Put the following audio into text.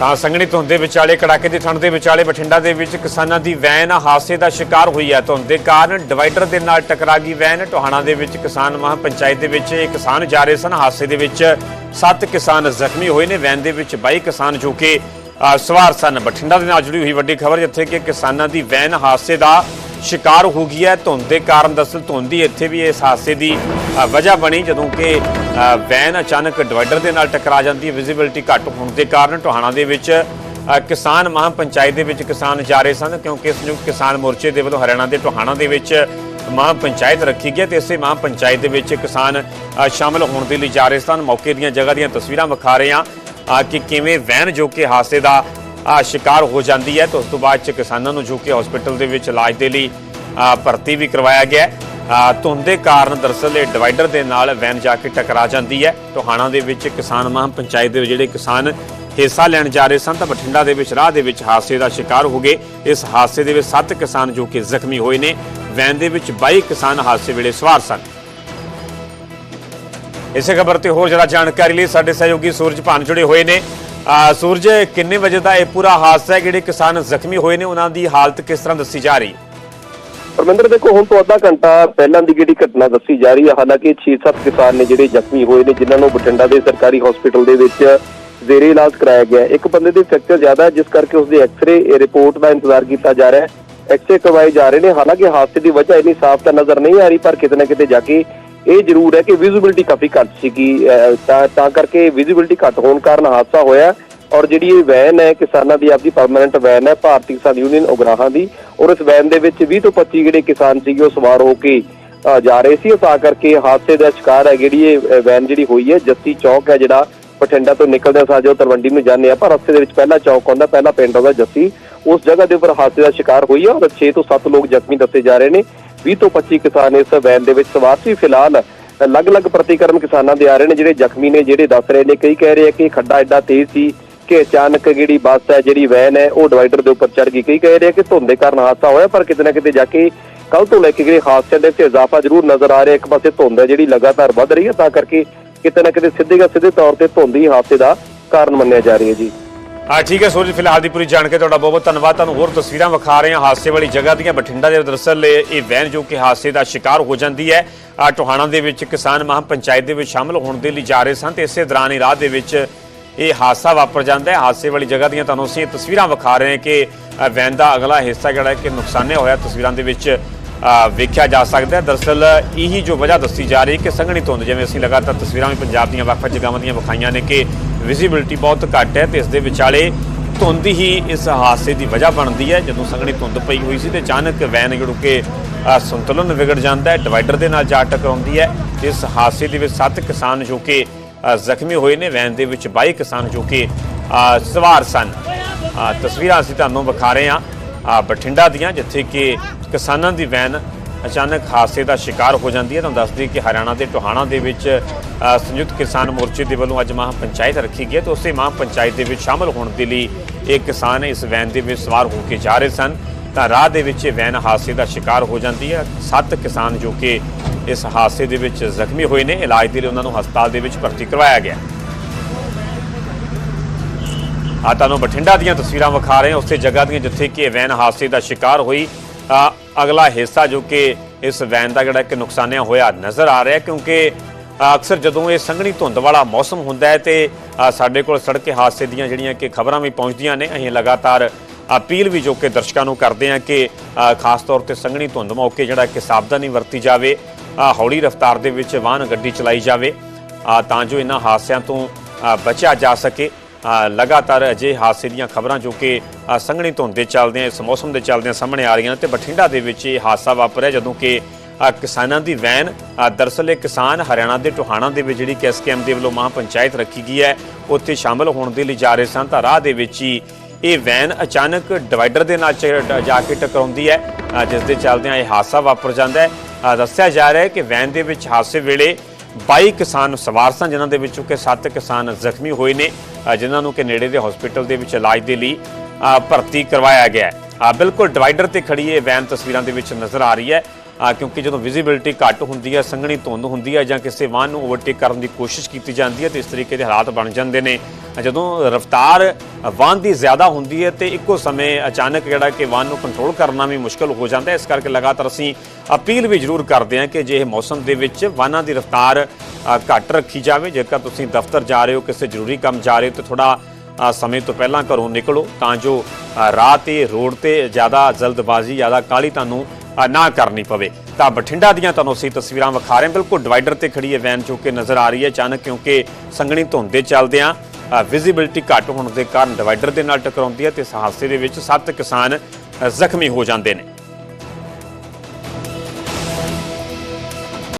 ਤਾਂ ਸੰਘਣੀ ਧੁੰਦ ਦੇ ਵਿਚਾਲੇ, ਕੜਾਕੇ ਦੀ ਠੰਡ ਦੇ ਵਿਚਾਲੇ, ਬਠਿੰਡਾ ਦੇ ਵਿੱਚ ਕਿਸਾਨਾਂ ਦੀ ਵੈਨ ਹਾਦਸੇ ਦਾ ਸ਼ਿਕਾਰ ਹੋਈ ਹੈ ਧੁੰਦ ਦੇ ਕਾਰਨ। ਡਿਵਾਈਡਰ ਦੇ ਨਾਲ ਟਕਰਾ ਗਈ ਵੈਨ, ਟੋਹਾਣਾ ਦੇ ਵਿੱਚ ਕਿਸਾਨ ਮਹਾਂ ਪੰਚਾਇਤ ਦੇ ਵਿੱਚ ਇਹ ਕਿਸਾਨ ਜਾ ਰਹੇ ਸਨ। ਹਾਦਸੇ ਦੇ ਵਿੱਚ ਸੱਤ ਕਿਸਾਨ ਜ਼ਖਮੀ ਹੋਏ ਨੇ, ਵੈਨ ਦੇ ਵਿੱਚ 22 ਕਿਸਾਨ ਜੋ ਕਿ ਸਵਾਰ ਸਨ। ਬਠਿੰਡਾ ਦੇ ਨਾਲ ਜੁੜੀ ਹੋਈ ਵੱਡੀ ਖਬਰ, ਜਿੱਥੇ ਕਿ ਕਿਸਾਨਾਂ ਦੀ ਵੈਨ ਹਾਦਸੇ ਦਾ ਸ਼ਿਕਾਰ ਹੋ ਗਈ ਹੈ, ਧੁੰਦ ਦੇ ਕਾਰਨ ਦਰਅਸਲ ਧੁੰਦ ਹੀ ਇੱਥੇ ਵੀ ਇਸ ਹਾਦਸੇ ਦੀ ਵਜ੍ਹਾ ਬਣੀ ਜਦੋਂ ਕਿ ਵੈਨ ਅਚਾਨਕ ਡਿਵਾਈਡਰ ਦੇ ਨਾਲ ਟਕਰਾ ਜਾਂਦੀ ਹੈ ਵਿਜ਼ਿਬਿਲਟੀ ਘੱਟ ਹੋਣ ਦੇ ਕਾਰਨ ਟੋਹਾਣਾ ਦੇ ਵਿੱਚ ਕਿਸਾਨ ਮਹਾਂ ਪੰਚਾਇਤ ਦੇ ਵਿੱਚ ਕਿਸਾਨ ਜਾ ਰਹੇ ਸਨ ਕਿਉਂਕਿ ਸੰਯੁਕਤ ਕਿਸਾਨ ਮੋਰਚੇ ਦੇ ਵੱਲੋਂ ਹਰਿਆਣਾ ਦੇ ਟੋਹਾਣਾ ਦੇ ਵਿੱਚ ਮਹਾਂ ਪੰਚਾਇਤ ਰੱਖੀ ਗਈ ਹੈ ਤੇ ਇਸੇ ਮਹਾਂ ਪੰਚਾਇਤ ਦੇ ਵਿੱਚ ਕਿਸਾਨ ਸ਼ਾਮਲ ਹੋਣ ਦੇ ਲਈ ਜਾ ਰਹੇ ਸਨ। ਮੌਕੇ ਦੀਆਂ ਜਗ੍ਹਾ ਦੀਆਂ ਤਸਵੀਰਾਂ ਵਿਖਾ ਰਹੇ ਹਾਂ ਕਿ ਕਿਵੇਂ ਵੈਨ ਜੋ ਕਿ ਹਾਦਸੇ ਦਾ ਸ਼ਿਕਾਰ ਹੋ ਜਾਂਦੀ ਹੈ, ਤੇ ਉਸ ਤੋਂ ਬਾਅਦ ਚ ਕਿਸਾਨਾਂ ਨੂੰ ਜੋ ਕਿ ਹਸਪੀਟਲ ਦੇ ਵਿੱਚ ਇਲਾਜ ਦੇ ਲਈ ਭਰਤੀ ਵੀ ਕਰਵਾਇਆ ਗਿਆ ਧੁੰਦ ਦੇ ਕਾਰਨ ਦਰਅਸਲ ਇਹ ਡਿਵਾਈਡਰ ਦੇ ਨਾਲ ਵੈਨ ਜਾ ਕੇ ਟਕਰਾ ਜਾਂਦੀ ਹੈ। ਟੋਹਾਣਾ ਦੇ ਵਿੱਚ ਕਿਸਾਨ ਮਹਾਂ ਪੰਚਾਇਤ ਦੇ ਜਿਹੜੇ ਕਿਸਾਨ ਹਿੱਸਾ ਲੈਣ ਜਾ ਰਹੇ ਸਨ, ਤਾਂ ਬਠਿੰਡਾ ਦੇ ਵਿੱਚ, ਰਾਹ ਦੇ ਵਿੱਚ ਹਾਦਸੇ ਦਾ ਸ਼ਿਕਾਰ ਹੋ ਗਏ। ਇਸ ਹਾਦਸੇ ਦੇ ਵਿੱਚ 7 ਕਿਸਾਨ ਜੋ ਕਿ ਜ਼ਖਮੀ ਹੋਏ ਨੇ। ਵੈਨ ਦੇ ਵਿੱਚ 22 ਕਿਸਾਨ ਹਾਦਸੇ ਵੇਲੇ ਸਵਾਰ ਸਨ। ਇਸੇ ਖਬਰ ਤੇ ਹੋਰ ਜ਼ਿਆਦਾ ਜਾਣਕਾਰੀ ਲਈ ਸਾਡੇ ਸਹਿਯੋਗੀ ਸੂਰਜ ਭਾਨ ਜੁੜੇ ਹੋਏ ਨੇ। ਸੂਰਜ, ਕਿੰਨੇ ਵਜੇ ਦਾ ਇਹ ਪੂਰਾ ਹਾਦਸਾ ਹੈ? ਜਿਹੜੇ ਕਿਸਾਨ ਜ਼ਖਮੀ ਹੋਏ ਨੇ, ਉਹਨਾਂ ਦੀ ਹਾਲਤ ਕਿਸ ਤਰ੍ਹਾਂ ਦੱਸੀ ਜਾ ਰਹੀ? ਪਰਮਿੰਦਰ, ਦੇਖੋ, ਹੁਣ ਤੋਂ ਅੱਧਾ ਘੰਟਾ ਪਹਿਲਾਂ ਦੀ ਜਿਹੜੀ ਘਟਨਾ ਦੱਸੀ ਜਾ ਰਹੀ ਹੈ, ਹਾਲਾਂਕਿ 6-7 ਕਿਸਾਨ ਨੇ ਜਿਹੜੇ ਜ਼ਖਮੀ ਹੋਏ ਨੇ, ਜਿਨ੍ਹਾਂ ਨੂੰ ਬਠਿੰਡਾ ਦੇ ਸਰਕਾਰੀ ਹਸਪੀਟਲ ਦੇ ਵਿੱਚ ਜ਼ੇਰੇ ਇਲਾਜ ਕਰਾਇਆ ਗਿਆ ਇੱਕ ਬੰਦੇ ਦੀ ਫ੍ਰੈਕਚਰ ਜ਼ਿਆਦਾ ਹੈ, ਜਿਸ ਕਰਕੇ ਉਸਦੇ ਐਕਸ-ਰੇ ਰਿਪੋਰਟ ਦਾ ਇੰਤਜ਼ਾਰ ਕੀਤਾ ਜਾ ਰਿਹਾ ਹੈ। ਐਕਸ-ਰੇ ਕਰਵਾਏ ਜਾ ਰਹੇ ਨੇ, ਹਾਲਾਂਕਿ ਹਾਦਸੇ ਦੀ ਵਜ੍ਹਾ ਇੰਨੀ ਸਾਫ਼ ਤਾਂ ਨਜ਼ਰ ਨਹੀਂ ਆ ਰਹੀ, ਪਰ ਕਿਤੇ ਨਾ ਕਿਤੇ ਜਾ ਕੇ ਇਹ ਜ਼ਰੂਰ ਹੈ ਕਿ ਵਿਜ਼ਿਬਿਲਟੀ ਕਾਫੀ ਘੱਟ ਸੀਗੀ ਅਹ, ਤਾਂ ਕਰਕੇ ਵਿਜ਼ਿਬਿਲਟੀ ਘੱਟ ਹੋਣ ਕਾਰਨ ਹਾਦਸਾ ਹੋਇਆ ਔਰ ਜਿਹੜੀ ਇਹ ਵੈਨ ਹੈ ਕਿਸਾਨਾਂ ਦੀ ਆਪਦੀ ਪਰਮਨੈਂਟ ਵੈਨ ਹੈ ਭਾਰਤੀ ਕਿਸਾਨ ਯੂਨੀਅਨ ਉਗਰਾਹਾਂ ਦੀ ਔਰ ਇਸ ਵੈਨ ਦੇ ਵਿੱਚ 20 ਤੋਂ 25 ਜਿਹੜੇ ਕਿਸਾਨ ਸੀਗੇ ਉਹ ਸਵਾਰ ਹੋ ਕੇ ਅ, ਜਾ ਰਹੇ ਸੀ। ਤਾਂ ਕਰਕੇ ਹਾਦਸੇ ਦਾ ਸ਼ਿਕਾਰ ਹੈ ਜਿਹੜੀ ਇਹ ਵੈਨ ਜਿਹੜੀ ਹੋਈ ਹੈ ਜੱਸੀ ਚੌਕ ਹੈ ਜਿਹੜਾ ਬਠਿੰਡਾ ਤੋਂ ਨਿਕਲਦੇ ਸਾਜੋ ਜੋ ਤਲਵੰਡੀ ਨੂੰ ਜਾਂਦੇ ਆ। ਪਰ ਰਸਤੇ ਦੇ ਵਿੱਚ ਪਹਿਲਾ ਚੌਕ ਆਉਂਦਾ ਪਹਿਲਾ ਪਿੰਡ ਆਉਂਦਾ ਜੱਸੀ। ਉਸ ਜਗ੍ਹਾ ਦੇ ਉੱਪਰ ਹਾਦਸੇ ਦਾ ਸ਼ਿਕਾਰ ਹੋਈ ਹੈ ਔਰ 6 ਤੋਂ 7 ਲੋਕ ਜ਼ਖਮੀ ਦੱਸੇ ਜਾ ਰਹੇ ਨੇ। 20 ਤੋਂ 25 ਕਿਸਾਨ ਇਸ ਵੈਨ ਦੇ ਵਿੱਚ ਸਵਾਰ ਸੀ ਫਿਲਹਾਲ ਅਲੱਗ-ਅਲੱਗ ਪ੍ਰਤੀਕਰਮ ਕਿਸਾਨਾਂ ਦੇ ਆ ਰਹੇ ਨੇ, ਜਿਹੜੇ ਜ਼ਖਮੀ ਨੇ, ਜਿਹੜੇ ਦੱਸ ਰਹੇ ਨੇ, ਕਈ ਕਹਿ ਰਹੇ ਆ ਕਿ ਖੱਡਾ ਐਡਾ ਤੇਜ਼ ਸੀ ਕਿ ਅਚਾਨਕ ਜਿਹੜੀ ਬੱਸ ਹੈ, ਜਿਹੜੀ ਵੈਨ ਹੈ, ਉਹ ਡਿਵਾਈਡਰ ਦੇ ਉੱਪਰ ਚੜ ਗਈ। ਕਈ ਕਹਿ ਰਹੇ ਆ ਕਿ ਧੁੰਦ ਦੇ ਕਾਰਨ ਹਾਦਸਾ ਹੋਇਆ, ਪਰ ਕਿਤੇ ਨਾ ਕਿਤੇ ਜਾ ਕੇ ਕੱਲ ਤੋਂ ਲੈ ਕੇ ਜਿਹੜੇ ਹਾਦਸਿਆਂ ਦੇ ਵਿੱਚ ਇਜ਼ਾਫਾ ਜ਼ਰੂਰ ਨਜ਼ਰ ਆ ਰਿਹਾ। ਇੱਕ ਪਾਸੇ ਧੁੰਦ ਹੈ ਜਿਹੜੀ ਲਗਾਤਾਰ ਵੱਧ ਰਹੀ ਹੈ, ਤਾਂ ਕਰਕੇ ਕਿਤੇ ਨਾ ਕਿਤੇ ਸਿੱਧੇ ਜਾਂ ਸਿੱਧੇ ਤੌਰ ਤੇ ਧੁੰਦ ਹੀ ਹਾਦਸੇ ਦਾ ਕਾਰਨ ਮੰਨਿਆ ਜਾ ਰਿਹਾ ਹੈ ਜੀ। ਹਾਂ, ਠੀਕ ਹੈ ਸੂਰਜ ਫਿਲਹਾਲ ਦੀ ਪੂਰੀ ਜਾਣਕਾਰੀ ਤੁਹਾਡਾ ਬਹੁਤ ਬਹੁਤ ਧੰਨਵਾਦ। ਤੁਹਾਨੂੰ ਹੋਰ ਤਸਵੀਰਾਂ ਵਿਖਾ ਰਹੇ ਹਾਂ ਹਾਦਸੇ ਵਾਲੀ ਜਗ੍ਹਾ ਦੀਆਂ। ਬਠਿੰਡਾ ਦੇ ਦਰਅਸਲ ਇਹ ਵੈਨ ਜੋ ਕਿ ਹਾਦਸੇ ਦਾ ਸ਼ਿਕਾਰ ਹੋ ਜਾਂਦੀ ਹੈ। ਆ, ਟੋਹਾਣਾ ਦੇ ਵਿੱਚ ਕਿਸਾਨ ਮਹਾਂ ਪੰਚਾਇਤ ਦੇ ਵਿੱਚ ਸ਼ਾਮਲ ਹੋਣ ਦੇ ਲਈ ਜਾ ਰਹੇ ਸਨ ਤੇ ਇਸੇ ਦੌਰਾਨ ਹੀ ਰਾਹ ਦੇ ਵਿੱਚ ਇਹ ਹਾਦਸਾ ਵਾਪਰ ਜਾਂਦਾ ਹੈ। ਹਾਦਸੇ ਵਾਲੀ ਜਗ੍ਹਾ ਦੀਆਂ ਤੁਹਾਨੂੰ ਅਸੀਂ ਇਹ ਤਸਵੀਰਾਂ ਵਿਖਾ ਰਹੇ ਹਾਂ ਕਿ ਵੈਨ ਦਾ ਅਗਲਾ ਹਿੱਸਾ ਜਿਹੜਾ ਕਿ ਨੁਕਸਾਨਿਆ ਹੋਇਆ ਤਸਵੀਰਾਂ ਦੇ ਵਿੱਚ। ਵੇਖਿਆ ਜਾ ਸਕਦਾ ਹੈ। ਦਰਅਸਲ ਇਹੀ ਜੋ ਵਜ੍ਹਾ ਦੱਸੀ ਜਾ ਰਹੀ ਹੈ ਕਿ ਸੰਘਣੀ ਧੁੰਦ, ਜਿਵੇਂ ਅਸੀਂ ਲਗਾਤਾਰ ਤਸਵੀਰਾਂ ਵੀ ਪੰਜਾਬ ਦੀਆਂ ਵੱਖ-ਵੱਖ ਜਗ੍ਹਾਵਾਂ ਦੀਆਂ ਵਿਖਾਈਆਂ ਨੇ ਕਿ ਵਿਜ਼ਿਬਿਲਟੀ ਬਹੁਤ ਘੱਟ ਹੈ ਤੇ ਇਸ ਦੇ ਵਿਚਾਲੇ ਧੁੰਦ ਹੀ ਇਸ ਹਾਦਸੇ ਦੀ ਵਜ੍ਹਾ ਬਣਦੀ ਹੈ। ਜਦੋਂ ਸੰਘਣੀ ਧੁੰਦ ਪਈ ਹੋਈ ਸੀ ਤੇ ਅਚਾਨਕ ਵੈਨ ਜਿਹੜੀ ਕਿ ਸੰਤੁਲਨ ਵਿਗੜ ਜਾਂਦਾ ਹੈ, ਡਿਵਾਈਡਰ ਦੇ ਨਾਲ ਜਾ ਟਕਰਾਉਂਦੀ ਹੈ। ਇਸ ਹਾਦਸੇ ਦੇ ਵਿੱਚ ਸੱਤ ਕਿਸਾਨ ਜੋ ਕਿ ਜ਼ਖਮੀ ਹੋਏ ਨੇ। ਵੈਨ ਦੇ ਵਿੱਚ 22 ਕਿਸਾਨ ਜੋ ਕਿ ਸਵਾਰ ਸਨ। ਤਸਵੀਰਾਂ ਅਸੀਂ ਤੁਹਾਨੂੰ ਵਿਖਾ ਰਹੇ ਹਾਂ। ਬਠਿੰਡਾ ਦੀਆਂ, ਜਿੱਥੇ ਕਿ ਕਿਸਾਨਾਂ ਦੀ ਵੈਨ ਅਚਾਨਕ ਹਾਦਸੇ ਦਾ ਸ਼ਿਕਾਰ ਹੋ ਜਾਂਦੀ ਹੈ। ਤੁਹਾਨੂੰ ਦੱਸ ਕਿ ਹਰਿਆਣਾ ਦੇ ਟੋਹਾਣਾ ਦੇ ਵਿੱਚ ਸੰਯੁਕਤ ਕਿਸਾਨ ਮੋਰਚੇ ਦੇ ਵੱਲੋਂ ਅੱਜ ਮਹਾਂ ਪੰਚਾਇਤ ਰੱਖੀ ਗਈ ਹੈ ਤੇ ਉਸੇ ਮਹਾਂ ਪੰਚਾਇਤ ਦੇ ਵਿੱਚ ਸ਼ਾਮਲ ਹੋਣ ਦੇ ਲਈ ਇਹ ਕਿਸਾਨ ਇਸ ਵੈਨ ਦੇ ਵਿੱਚ ਸਵਾਰ ਹੋ ਕੇ ਜਾ ਰਹੇ ਸਨ। ਤਾਂ ਰਾਹ ਦੇ ਵਿੱਚ ਇਹ ਵੈਨ ਹਾਦਸੇ ਦਾ ਸ਼ਿਕਾਰ ਹੋ ਜਾਂਦੀ ਹੈ। ਸੱਤ ਕਿਸਾਨ ਜੋ ਕਿ ਇਸ ਹਾਦਸੇ ਦੇ ਵਿੱਚ ਜ਼ਖਮੀ ਹੋਏ ਨੇ। ਇਲਾਜ ਦੇ ਲਈ ਉਹਨਾਂ ਨੂੰ ਹਸਪਤਾਲ ਦੇ ਵਿੱਚ ਭਰਤੀ ਕਰਵਾਇਆ ਗਿਆ ਆ ਤੁਹਾਨੂੰ ਬਠਿੰਡਾ ਦੀਆਂ ਤਸਵੀਰਾਂ ਵਿਖਾ ਰਹੇ ਹਾਂ। ਉਸੇ ਜਗ੍ਹਾ ਦੀਆਂ ਜਿੱਥੇ ਕਿ ਵੈਨ ਹਾਦਸੇ ਦਾ ਸ਼ਿਕਾਰ ਹੋਈ ਅਗਲਾ ਹਿੱਸਾ ਜੋ ਕਿ ਇਸ ਵੈਨ ਦਾ ਜਿਹੜਾ ਕਿ ਨੁਕਸਾਨਿਆ ਹੋਇਆ ਨਜ਼ਰ ਆ ਰਿਹਾ ਕਿਉਂਕਿ ਅਕਸਰ ਜਦੋਂ ਇਹ ਸੰਘਣੀ ਧੁੰਦ ਵਾਲਾ ਮੌਸਮ ਹੁੰਦਾ ਹੈ ਤੇ ਸਾਡੇ ਕੋਲ ਸੜਕ ਹਾਦਸੇ ਦੀਆਂ ਜਿਹੜੀਆਂ ਕਿ ਖਬਰਾਂ ਵੀ ਪਹੁੰਚਦੀਆਂ ਨੇ, ਅਸੀਂ ਲਗਾਤਾਰ ਅਪੀਲ ਵੀ ਜੋ ਕਿ ਦਰਸ਼ਕਾਂ ਨੂੰ ਕਰਦੇ ਹਾਂ ਕਿ ਖਾਸ ਤੌਰ ਤੇ ਸੰਘਣੀ ਧੁੰਦ ਮੌਕੇ ਜਿਹੜਾ ਕਿ ਸਾਵਧਾਨੀ ਵਰਤੀ ਜਾਵੇ ਹੌਲੀ ਰਫ਼ਤਾਰ ਦੇ ਵਿੱਚ ਵਾਹਨ ਗੱਡੀ ਚਲਾਈ ਜਾਵੇ ਤਾਂ ਜੋ ਇਹਨਾਂ ਹਾਦਸਿਆਂ ਤੋਂ ਬਚਿਆ ਜਾ ਸਕੇ। ਲਗਾਤਾਰ ਅਜੇ ਹਾਦਸੇ ਦੀਆਂ ਖਬਰਾਂ ਜੋ ਕਿ ਸੰਘਣੀ ਧੁੰਦ ਦੇ ਚੱਲਦਿਆਂ ਇਸ ਮੌਸਮ ਦੇ ਚੱਲਦਿਆਂ ਸਾਹਮਣੇ ਆ ਰਹੀਆਂ ਨੇ ਤੇ ਬਠਿੰਡਾ ਦੇ ਵਿੱਚ ਇਹ ਹਾਦਸਾ ਵਾਪਰਿਆ ਜਦੋਂ ਕਿ ਕਿਸਾਨਾਂ ਦੀ ਵੈਨ ਅ, ਦਰਅਸਲ ਇਹ ਕਿਸਾਨ ਹਰਿਆਣਾ ਦੇ ਟੋਹਾਣਾ ਦੇ ਵਿੱਚ ਜਿਹੜੀ ਕਿ ਐਸਕੇਐਮ ਦੇ ਵੱਲੋਂ ਮਹਾਂ ਪੰਚਾਇਤ ਰੱਖੀ ਗਈ ਹੈ ਉੱਥੇ ਸ਼ਾਮਲ ਹੋਣ ਦੇ ਲਈ ਜਾ ਰਹੇ ਸਨ ਤਾਂ ਰਾਹ ਦੇ ਵਿੱਚ ਹੀ ਇਹ ਵੈਨ ਅਚਾਨਕ ਡਿਵਾਈਡਰ ਦੇ ਨਾਲ ਚ- ਜਾ ਕੇ ਟਕਰਾਉਂਦੀ ਹੈ ਜਿਸ ਦੇ ਚੱਲਦਿਆਂ ਇਹ ਹਾਦਸਾ ਵਾਪਰ ਜਾਂਦਾ ਹੈ। ਦੱਸਿਆ ਜਾ ਰਿਹਾ ਹੈ ਕਿ ਵੈਨ ਦੇ ਵਿੱਚ ਹਾਦਸੇ ਵੇਲੇ 22 ਕਿਸਾਨ ਸਵਾਰ ਸਨ ਜਿਨ੍ਹਾਂ ਦੇ ਵਿੱਚੋਂ ਕਿ 7 ਕਿਸਾਨ ਜ਼ਖਮੀ ਹੋਏ ਨੇ ਜਿਨ੍ਹਾਂ ਨੂੰ ਕਿ ਨੇੜੇ ਦੇ ਹਸਪੀਟਲ ਦੇ ਵਿੱਚ ਇਲਾਜ ਦੇ ਲਈ ਭਰਤੀ ਕਰਵਾਇਆ ਗਿਆ ਹੈ। ਬਿਲਕੁਲ, ਡਿਵਾਈਡਰ ਤੇ ਖੜੀ ਇਹ ਵੈਨ ਤਸਵੀਰਾਂ ਦੇ ਵਿੱਚ ਨਜ਼ਰ ਆ ਰਹੀ ਹੈ। ਕਿਉਂਕਿ ਜਦੋਂ ਵਿਜ਼ਿਬਿਲਟੀ ਘੱਟ ਹੁੰਦੀ ਹੈ, ਸੰਘਣੀ ਧੁੰਦ ਹੁੰਦੀ ਹੈ ਜਾਂ ਕਿਸੇ ਵਾਹਨ ਨੂੰ ਓਵਰਟੇਕ ਕਰਨ ਦੀ ਕੋਸ਼ਿਸ਼ ਕੀਤੀ ਜਾਂਦੀ ਹੈ, ਤੇ ਇਸ ਤਰੀਕੇ ਦੇ ਹਾਲਾਤ ਬਣ ਜਾਂਦੇ ਨੇ। ਜਦੋਂ ਰਫ਼ਤਾਰ ਵਾਹਨ ਦੀ ਜ਼ਿਆਦਾ ਹੁੰਦੀ ਹੈ ਤੇ ਇੱਕੋ ਸਮੇਂ ਅਚਾਨਕ ਜਿਹੜਾ ਕਿ ਵਾਹਨ ਨੂੰ ਕੰਟਰੋਲ ਕਰਨਾ ਵੀ ਮੁਸ਼ਕਲ ਹੋ ਜਾਂਦਾ ਹੈ। ਇਸ ਕਰਕੇ ਲਗਾਤਾਰ ਅਸੀਂ ਅਪੀਲ ਵੀ ਜ਼ਰੂਰ ਕਰਦੇ ਹਾਂ ਕਿ ਜੇ ਇਹ ਮੌਸਮ ਦੇ ਵਿੱਚ ਵਾਹਨਾਂ ਦੀ ਰਫ਼ਤਾਰ ਘੱਟ ਰੱਖੀ ਜਾਵੇ, ਜੇਕਰ ਤੁਸੀਂ ਦਫ਼ਤਰ ਜਾ ਰਹੇ ਹੋ, ਕਿਸੇ ਜ਼ਰੂਰੀ ਕੰਮ ਜਾ ਰਹੇ ਹੋ, ਤੇ ਥੋੜਾ ਸਮੇਂ ਤੋਂ ਪਹਿਲਾਂ ਘਰੋਂ ਨਿਕਲੋ ਤਾਂ ਜੋ ਰਾਹ ਤੇ ਰੋਡ ਤੇ ਜ਼ਿਆਦਾ ਜਲਦਬਾਜ਼ੀ, ਜ਼ਿਆਦਾ ਕਾਲੀ ਤੁਹਾਨੂੰ ਨਾ ਕਰਨੀ ਪਵੇ। ਤਾਂ ਬਠਿੰਡਾ ਦੀਆਂ ਤੁਹਾਨੂੰ ਅਸੀਂ ਤਸਵੀਰਾਂ ਵਿਖਾ ਰਹੇ ਹਾਂ। ਬਿਲਕੁਲ ਡਿਵਾਈਡਰ ਤੇ ਖੜੀ ਹੈ ਵੈਨ ਜੋ ਕਿ ਨਜ਼ਰ ਆ ਰਹੀ ਹੈ ਅਚਾਨਕ ਕਿਉਂਕਿ ਸੰਘਣੀ ਧੁੰਦ ਦੇ ਚੱਲਦਿਆਂ ਵਿਜ਼ਿਬਿਲਟੀ ਘੱਟ ਹੋਣ ਦੇ ਕਾਰਨ ਡਿਵਾਈਡਰ ਦੇ ਨਾਲ ਟਕਰਾਉਂਦੀ ਹੈ ਤੇ ਇਸ ਹਾਦਸੇ ਦੇ ਵਿੱਚ ਸੱਤ ਕਿਸਾਨ ਜ਼ਖਮੀ ਹੋ ਜਾਂਦੇ ਨੇ।